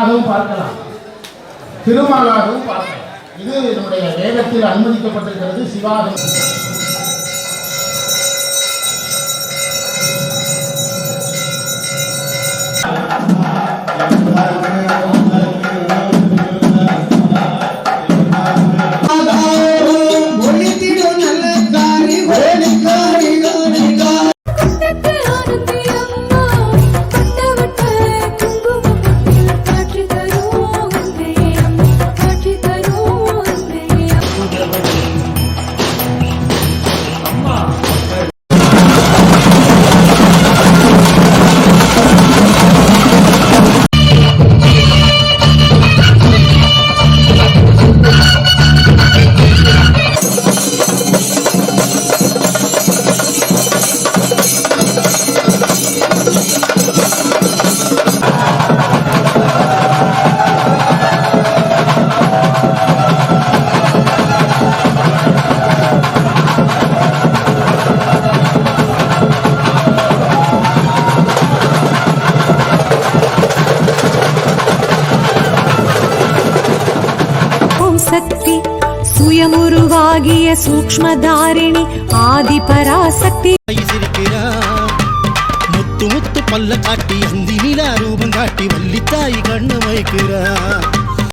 திருமாலாகவும் பார்க்கலாம் திருமாலாகவும் பார்க்கலாம் இது நம்முடைய வேதத்தில் அனுமதிக்கப்பட்டிருக்கிறது சிவாகம் ಯೆ ಮುರುವಾಗಿಯ ಸೂಕ್ಷ್ಮ ಧಾರಿಣಿ ಆದಿ ಪರಾಸಕ್ತಿ ಮುತ್ತು ಮುತ್ತು ಪಲ್ಲ ಹಿಂಧಿ ನೀಲ ರೂಪ ಗಾಟಿ ವಲ್ಲಿ ತಾಯಿ ಗಣ್ಣ ಮೈ